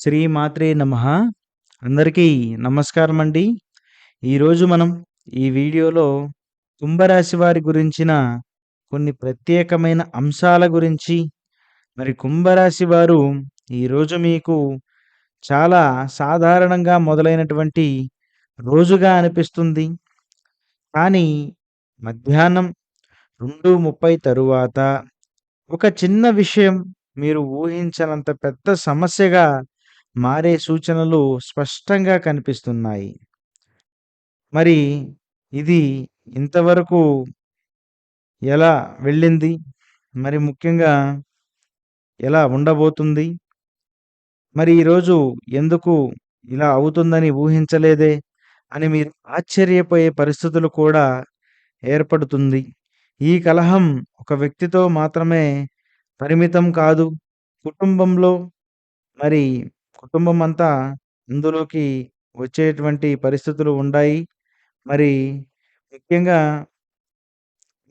శ్రీమాత్రే నమః. అందరికీ నమస్కారం అండి ఈరోజు మనం ఈ వీడియోలో కుంభరాశి వారి గురించిన కొన్ని ప్రత్యేకమైన అంశాల గురించి. మరి కుంభరాశి వారు ఈరోజు మీకు చాలా సాధారణంగా మొదలైనటువంటి రోజుగా అనిపిస్తుంది. కానీ మధ్యాహ్నం రెండు ముప్పై తరువాత ఒక చిన్న విషయం మీరు ఊహించనంత పెద్ద సమస్యగా మారే సూచనలు స్పష్టంగా కనిపిస్తున్నాయి. మరి ఇది ఇంతవరకు ఎలా వెళ్ళింది? మరి ముఖ్యంగా ఎలా ఉండబోతుంది? మరి ఈరోజు ఎందుకు ఇలా అవుతుందని ఊహించలేదే అని మీరు ఆశ్చర్యపోయే పరిస్థితులు కూడా ఏర్పడుతుంది. ఈ కలహం ఒక వ్యక్తితో మాత్రమే పరిమితం కాదు కుటుంబంలో మరి కుటుంబం అంతా ఇందులోకి వచ్చేటువంటి పరిస్థితులు ఉన్నాయి మరి ముఖ్యంగా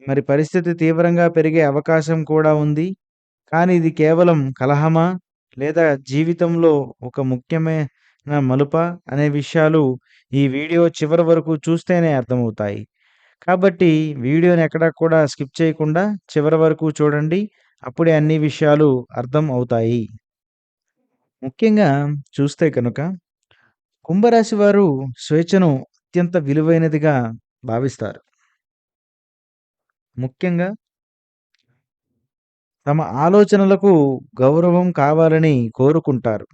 మరి పరిస్థితి తీవ్రంగా పెరిగే అవకాశం కూడా ఉంది. కానీ ఇది కేవలం కలహమా? లేదా జీవితంలో ఒక ముఖ్యమైన మలుప? అనే విషయాలు ఈ వీడియో చివరి వరకు చూస్తేనే అర్థమవుతాయి. కాబట్టి వీడియోని ఎక్కడా కూడా స్కిప్ చేయకుండా చివరి వరకు చూడండి. అప్పుడే అన్ని విషయాలు అర్థం అవుతాయి. ముఖ్యంగా చూస్తే కనుక కుంభరాశి వారు స్వేచ్ఛను అత్యంత విలువైనదిగా భావిస్తారు. ముఖ్యంగా తమ ఆలోచనలకు గౌరవం కావాలని కోరుకుంటారు.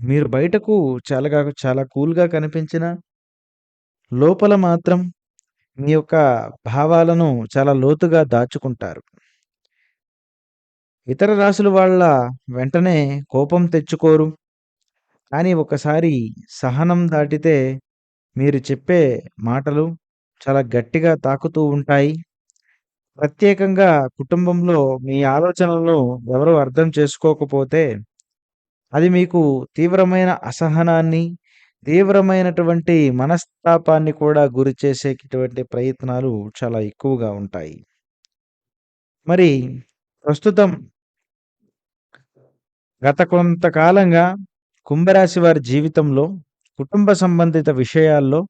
మీరు బయటకు చాలా చాలా కూల్గా కనిపించిన లోపల మాత్రం మీ యొక్క భావాలను చాలా లోతుగా దాచుకుంటారు. ఇతర రాశుల వాళ్ళ వెంటనే కోపం తెచ్చుకోరు. కానీ ఒకసారి సహనం దాటితే మీరు చెప్పే మాటలు చాలా గట్టిగా తాకుతూ ఉంటాయి. ప్రత్యేకంగా కుటుంబంలో మీ ఆలోచనలను ఎవరు అర్థం చేసుకోకపోతే అది మీకు తీవ్రమైన అసహనాన్ని తీవ్రమైనటువంటి మనస్తాపాన్ని కూడా గురి చేసేటటువంటి ప్రయత్నాలు చాలా ఎక్కువగా ఉంటాయి. మరి ప్రస్తుతం గత కొంతకాలంగా కుంభరాశి వారి జీవితంలో కుటుంబ సంబంధిత విషయాల్లో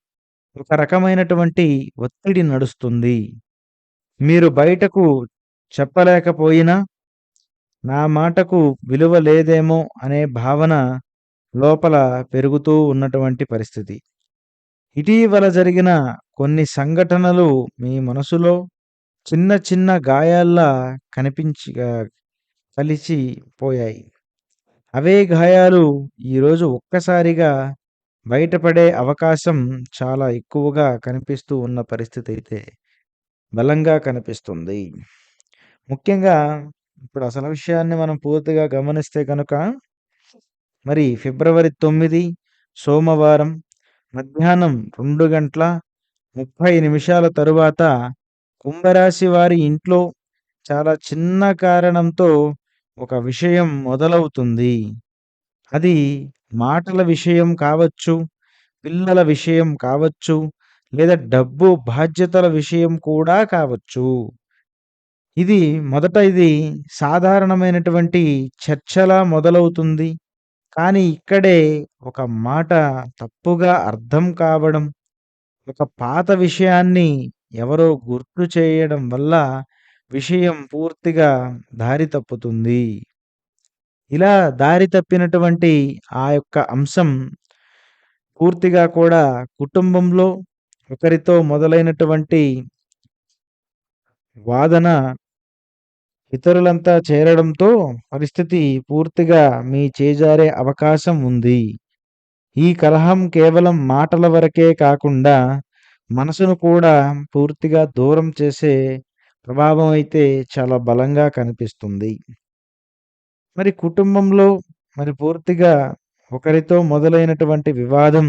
ఒక రకమైనటువంటి ఒత్తిడి నడుస్తుంది. మీరు బయటకు చెప్పలేకపోయినా నా మాటకు విలువ లేదేమో అనే భావన లోపల పెరుగుతూ ఉన్నటువంటి పరిస్థితి. ఇటీవల జరిగిన కొన్ని సంఘటనలు మీ మనసులో చిన్న చిన్న గాయాల్లా కనిపించి కలిసిపోయాయి. అవే గాయాలు ఈరోజు ఒక్కసారిగా బయటపడే అవకాశం చాలా ఎక్కువగా కనిపిస్తూ ఉన్న పరిస్థితి అయితే బలంగా కనిపిస్తుంది. ముఖ్యంగా ఇప్పుడు అసలు విషయాన్ని మనం పూర్తిగా గమనిస్తే కనుక మరి ఫిబ్రవరి తొమ్మిది సోమవారం మధ్యాహ్నం రెండు గంటల ముప్పై నిమిషాల తరువాత కుంభరాశి వారి ఇంట్లో చాలా చిన్న కారణంతో ఒక విషయం మొదలవుతుంది. అది మాటల విషయం కావచ్చు పిల్లల విషయం కావచ్చు లేదా డబ్బు బాధ్యతల విషయం కూడా కావచ్చు. ఇది మొదట ఇది సాధారణమైనటువంటి చర్చలా మొదలవుతుంది. కానీ ఇక్కడే ఒక మాట తప్పుగా అర్థం కావడం ఒక పాత విషయాన్ని ఎవరో గుర్తు చేయడం వల్ల విషయం పూర్తిగా దారి తప్పుతుంది. ఇలా దారి తప్పినటువంటి ఆ యొక్క అంశం పూర్తిగా కూడా కుటుంబంలో ఒకరితో మొదలైనటువంటి వాదన ఇతరులంతా చేరడంతో పరిస్థితి పూర్తిగా మీ చేజారే అవకాశం ఉంది. ఈ కలహం కేవలం మాటల వరకే కాకుండా మనసును కూడా పూర్తిగా దూరం చేసే ప్రభావం అయితే చాలా బలంగా కనిపిస్తుంది. మరి కుటుంబంలో మరి పూర్తిగా ఒకరితో మొదలైనటువంటి వివాదం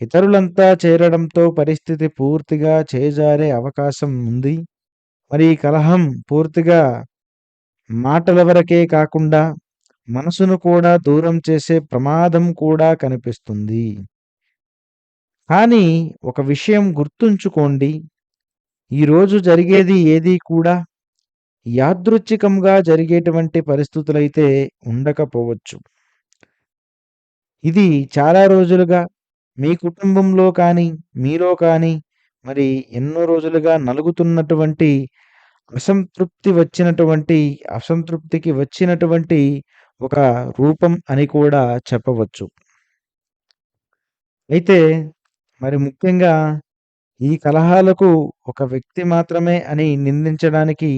ఇతరులంతా చేరడంతో పరిస్థితి పూర్తిగా చేజారే అవకాశం ఉంది. మరి ఈ కలహం పూర్తిగా మాటల వరకే కాకుండా మనసును కూడా దూరం చేసే ప్రమాదం కూడా కనిపిస్తుంది. కానీ ఒక విషయం గుర్తుంచుకోండి. ఈరోజు జరిగేది ఏది కూడా యాదృచ్ఛికంగా జరిగేటువంటి పరిస్థితులైతే ఉండకపోవచ్చు ఇది చాలా రోజులుగా మీ కుటుంబంలో కానీ, మీలో కానీ మరి ఎన్నో రోజులుగా నలుగుతున్నటువంటి అసంతృప్తి వచ్చినటువంటి అసంతృప్తికి వచ్చినటువంటి ఒక రూపం అని కూడా చెప్పవచ్చు. అయితే మరి ముఖ్యంగా ఈ కలహాలకు ఒక వ్యక్తి మాత్రమే అని నిందించడానికి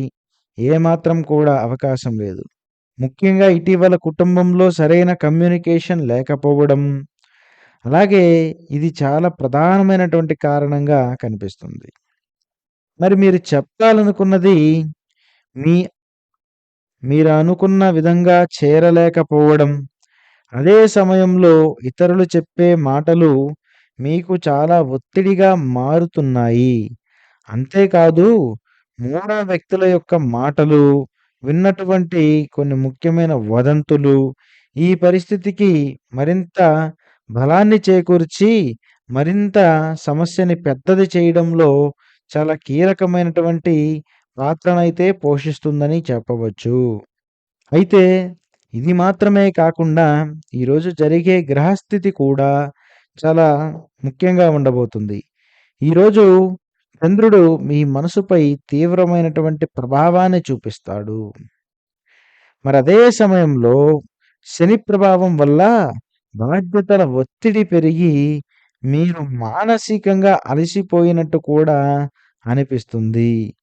ఏమాత్రం కూడా అవకాశం లేదు. ముఖ్యంగా ఇటీవల కుటుంబంలో సరైన కమ్యూనికేషన్ లేకపోవడం, అలాగే ఇది చాలా ప్రధానమైనటువంటి కారణంగా కనిపిస్తుంది. మరి మీరు చెప్పాలనుకున్నది మీ మీరు అనుకున్న విధంగా చేరలేకపోవడం, అదే సమయంలో ఇతరులు చెప్పే మాటలు మీకు చాలా ఒత్తిడిగా మారుతున్నాయి. అంతేకాదు మూడో వ్యక్తుల యొక్క మాటలు, విన్నటువంటి కొన్ని ముఖ్యమైన వదంతులు ఈ పరిస్థితికి మరింత బలాన్ని చేకూర్చి, మరింత సమస్యని పెద్దది చేయడంలో చాలా కీలకమైనటువంటి పాత్రనైతే పోషిస్తుందని చెప్పవచ్చు. అయితే ఇది మాత్రమే కాకుండా ఈరోజు జరిగే గ్రహస్థితి కూడా చాలా ముఖ్యంగా ఉండబోతుంది. ఈరోజు చంద్రుడు మీ మనసుపై తీవ్రమైనటువంటి ప్రభావాన్ని చూపిస్తాడు. మరి అదే సమయంలో శని ప్రభావం వల్ల బాధ్యతల ఒత్తిడి పెరిగి మీరు మానసికంగా అలసిపోయినట్టు కూడా అనిపిస్తుంది.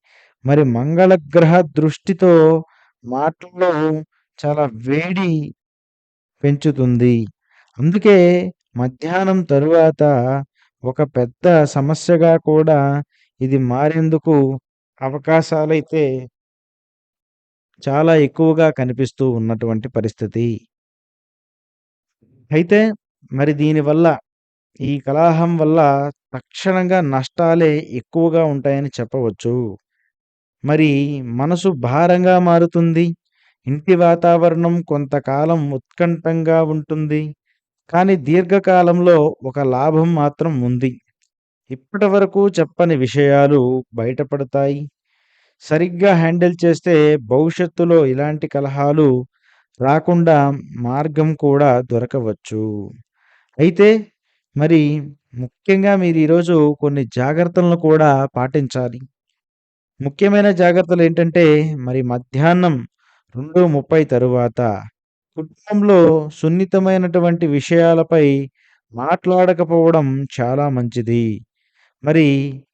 మరి మంగళ గ్రహ దృష్టితో మాటల్లో చాలా వేడి పెంచుతుంది. అందుకే మధ్యాహ్నం తరువాత ఒక పెద్ద సమస్యగా కూడా ఇది మారేందుకు అవకాశాలైతే చాలా ఎక్కువగా కనిపిస్తూ ఉన్నటువంటి పరిస్థితి. అయితే మరి దీనివల్ల ఈ కలాహం వల్ల తక్షణంగా నష్టాలే ఎక్కువగా ఉంటాయని చెప్పవచ్చు. మరి మనసు భారంగా మారుతుంది. ఇంటి వాతావరణం కొంతకాలం ఉత్కంఠంగా ఉంటుంది. కానీ దీర్ఘకాలంలో ఒక లాభం మాత్రం ఉంది. ఇప్పటివరకు చెప్పని విషయాలు బయటపడతాయి. సరిగ్గా హ్యాండిల్ చేస్తే భవిష్యత్తులో ఇలాంటి కలహాలు రాకుండా మార్గం కూడా దొరకవచ్చు. అయితే మరి ముఖ్యంగా మీరు ఈరోజు కొన్ని జాగ్రత్తలను కూడా పాటించాలి. ముఖ్యమైన జాగ్రత్తలేంటంటే మరి మధ్యాహ్నం 2:30 తరువాత కుటుంబంలో సున్నితమైనటువంటి విషయాలపై మాట్లాడకపోవడం చాలా మంచిది. మరి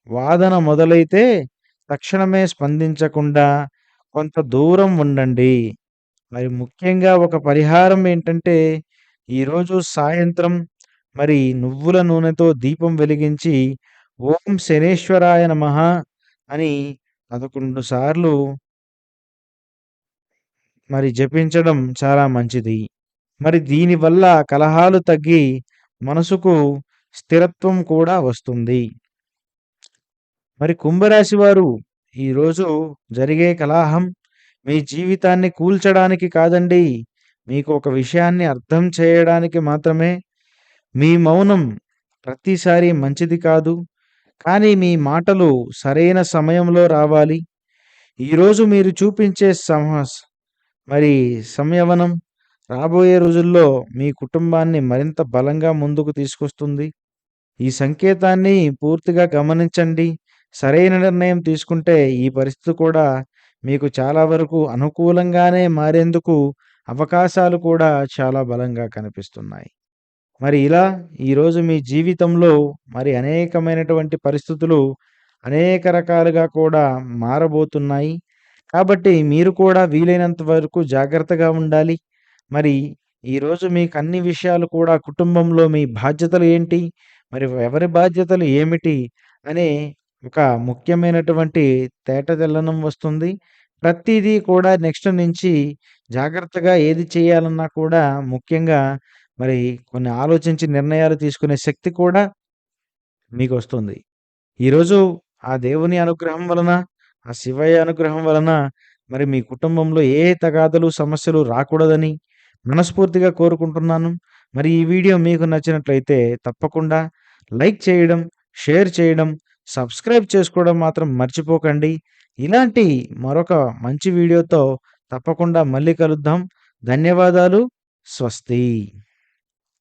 వాదన మొదలైతే తక్షణమే స్పందించకుండా కొంత దూరం ఉండండి. మరి ముఖ్యంగా ఒక పరిహారం ఏంటంటే ఈరోజు సాయంత్రం మరి నువ్వుల నూనెతో దీపం వెలిగించి ఓం శనేశ్వరాయ నమః అని 11 సార్లు మరి జపించడం చాలా మంచిది. మరి దీనివల్ల కలహాలు తగ్గి మనసుకు స్థిరత్వం కూడా వస్తుంది. మరి కుంభరాశి వారు ఈరోజు జరిగే కలహం మీ జీవితాన్ని కూల్చడానికి కాదండి. మీకు ఒక విషయాన్ని అర్థం చేయడానికి మాత్రమే. మీ మౌనం ప్రతిసారి మంచిది కాదు. కానీ మీ మాటలు సరైన సమయంలో రావాలి. ఈరోజు మీరు చూపించే సమ మరి సంయమనం రాబోయే రోజుల్లో మీ కుటుంబాన్ని మరింత బలంగా ముందుకు తీసుకొస్తుంది. ఈ సంకేతాన్ని పూర్తిగా గమనించండి. సరైన నిర్ణయం తీసుకుంటే ఈ పరిస్థితి కూడా మీకు చాలా వరకు అనుకూలంగానే మారేందుకు అవకాశాలు కూడా చాలా బలంగా కనిపిస్తున్నాయి. మరి ఇలా ఈరోజు మీ జీవితంలో మరి అనేకమైనటువంటి పరిస్థితులు అనేక రకాలుగా కూడా మారబోతున్నాయి. కాబట్టి మీరు కూడా వీలైనంత వరకు జాగ్రత్తగా ఉండాలి. మరి ఈరోజు మీకు అన్ని విషయాలు కూడా కుటుంబంలో మీ బాధ్యతలు ఏంటి? మరి ఎవరి బాధ్యతలు ఏమిటి? అనే ఒక ముఖ్యమైనటువంటి తేటతెల్లనం వస్తుంది. ప్రతీదీ కూడా నెక్స్ట్ నుంచి జాగ్రత్తగా ఏది చేయాలన్నా కూడా ముఖ్యంగా మరి కొన్ని ఆలోచించి నిర్ణయాలు తీసుకునే శక్తి కూడా మీకొస్తుంది. ఈరోజు ఆ దేవుని అనుగ్రహం వలన, ఆ శివయ్య అనుగ్రహం వలన మరి మీ కుటుంబంలో ఏ తగాదలు, సమస్యలు రాకూడదని మనస్ఫూర్తిగా కోరుకుంటున్నాను. మరి ఈ వీడియో మీకు నచ్చినట్లయితే తప్పకుండా లైక్ చేయడం, షేర్ చేయడం, సబ్స్క్రైబ్ చేసుకోవడం మాత్రం మర్చిపోకండి. ఇలాంటి మరొక మంచి వీడియోతో తప్పకుండా మళ్ళీ కలుద్దాం. ధన్యవాదాలు. స్వస్తి.